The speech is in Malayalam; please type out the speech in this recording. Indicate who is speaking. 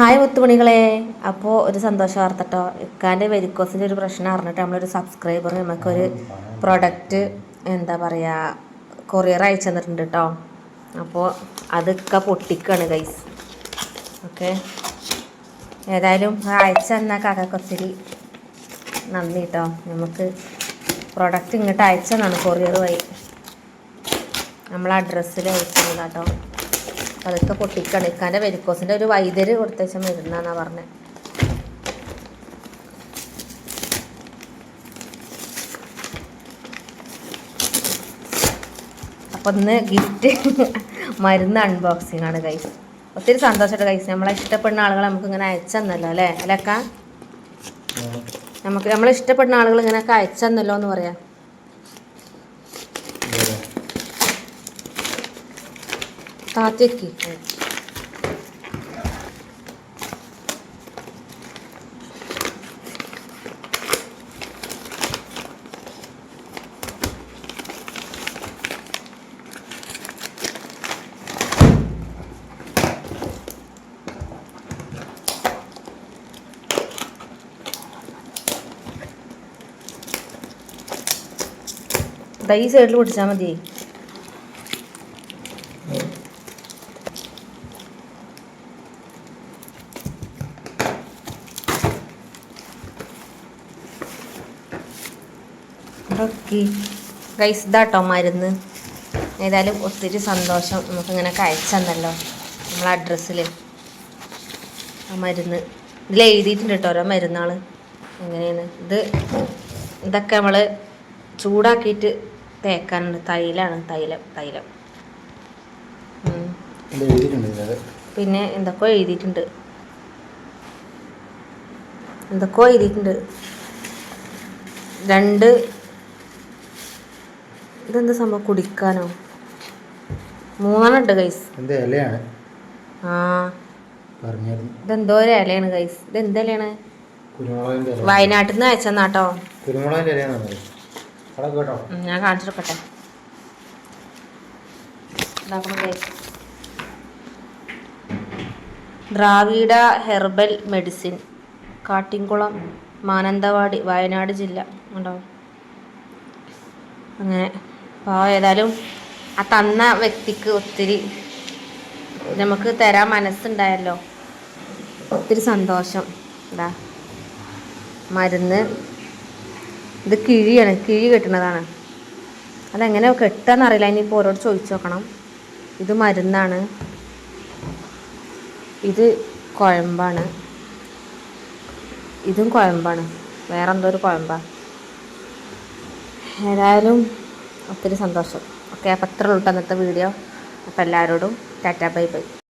Speaker 1: ഹായ് മുത്തുമണികളെ. അപ്പോൾ ഒരു സന്തോഷ വാർത്ത കേട്ടോ ഇക്കാന്റെ വെരിക്കോസിന്റെ ഒരു പ്രശ്നം അറിഞ്ഞിട്ട് നമ്മളൊരു സബ്സ്ക്രൈബർ നമുക്കൊരു പ്രൊഡക്റ്റ് എന്താ പറയുക കൊറിയർ അയച്ചു തന്നിട്ടുണ്ട് കേട്ടോ അപ്പോൾ അതൊക്കെ പൊട്ടിക്കാണ് ഗൈസ് ഓക്കെ ഏതായാലും അയച്ച അയച്ചു തന്ന കഥക്കൊത്തിരി നന്ദി കേട്ടോ നമുക്ക് പ്രൊഡക്റ്റ് ഇങ്ങോട്ട് അയച്ചു കൊറിയർ വഴി. നമ്മൾ അഡ്രസ്സിൽ അയച്ചതാണ് കേട്ടോ അതൊക്കെ പൊട്ടിക്കണം. ഇക്കാന്റെ വെരിക്കോസിന്റെ ഒരു വൈദ്യര് കൊടുത്തേച്ച മരുന്നാന്നാ പറഞ്ഞത് അപ്പം ഇന്ന് ഗിഫ്റ്റ് മരുന്ന് അൺബോക്സിങ് ആണ് കൈസ് ഒത്തിരി സന്തോഷമായിട്ട് കൈസ് നമ്മളെ ഇഷ്ടപ്പെടുന്ന ആളുകൾ നമുക്ക് ഇങ്ങനെ അയച്ചെന്നല്ലോ അല്ലേ? അല്ലക്ക നമുക്ക് നമ്മളെ ഇഷ്ടപ്പെടുന്ന ആളുകൾ ഇങ്ങനെയൊക്കെ അയച്ചെന്നല്ലോ എന്ന് പറയാം. താത്തേക്ക് ദാ ഈ സൈഡിൽ പിടിച്ചാൽ മതി ഓക്കെ ഗൈസ് ഇതാട്ടോ മരുന്ന്. ഏതായാലും ഒത്തിരി സന്തോഷം നമുക്കിങ്ങനെ കഴിച്ചെന്നല്ലോ നമ്മളെ അഡ്രസ്സിൽ ആ മരുന്ന്. ഇതിൽ എഴുതിയിട്ടുണ്ട് കേട്ടോ ഓരോ മരുന്നാൾ എങ്ങനെയാണ്? ഇത് ഇതൊക്കെ നമ്മൾ ചൂടാക്കിയിട്ട് തേക്കാനുണ്ട്. തൈലാണ് തൈലം തൈലം. പിന്നെ എന്തൊക്കെയോ എഴുതിയിട്ടുണ്ട്. എന്തൊക്കെയോ എഴുതിയിട്ടുണ്ട്. രണ്ട് ഇതെന്താ സംഭവം? കുടിക്കാനോ? മൂന്നെണ്ണം ഉണ്ട് ഗൈസ്
Speaker 2: എന്ത് ഇലയാണ്?
Speaker 1: ആ.
Speaker 2: പറഞ്ഞായിരുന്നു
Speaker 1: ഇതെന്തോ ഒരു ഇലയാണ് ഗൈസ് ഇത് എന്ത് ഇലയാണ്?
Speaker 2: ഇല
Speaker 1: വയനാട്ടിൽ നിന്ന് അയച്ചെന്നാട്ടോ.
Speaker 2: കുരുമുളകിന്റെ ഇലയാണ് കേട്ടോ.
Speaker 1: ഞാൻ കാണിച്ചെടുക്കട്ടെ. Dravida herbal medicine. കാട്ടിൻകുളം Mananthavady Wayanad ജില്ല. ഉണ്ടോ? അങ്ങനെ. അപ്പോൾ ഏതായാലും ആ തന്ന വ്യക്തിക്ക് ഒത്തിരി നമുക്ക് തരാൻ മനസ്സുണ്ടായല്ലോ. ഒത്തിരി സന്തോഷം. ഇതാ മരുന്ന്. ഇത് കിഴിയാണ് കിഴി കെട്ടുന്നതാണ്. അതെങ്ങനെ കെട്ടാന്ന് അറിയില്ല. ഇനിയിപ്പോൾ ഓരോട് ചോദിച്ചു നോക്കണം. ഇത് മരുന്നാണ്. ഇത് കുഴമ്പാണ്. ഇതും കുഴമ്പാണ്. വേറെന്തോ ഒരു കുഴമ്പാണ് ഏതായാലും ഒത്തിരി സന്തോഷം. ഓക്കെ അപ്പോൾ അത്ര ഉള്ളൂ അന്നത്തെ വീഡിയോ. അപ്പോൾ എല്ലാവരോടും ടാറ്റാ ബൈ ബൈ.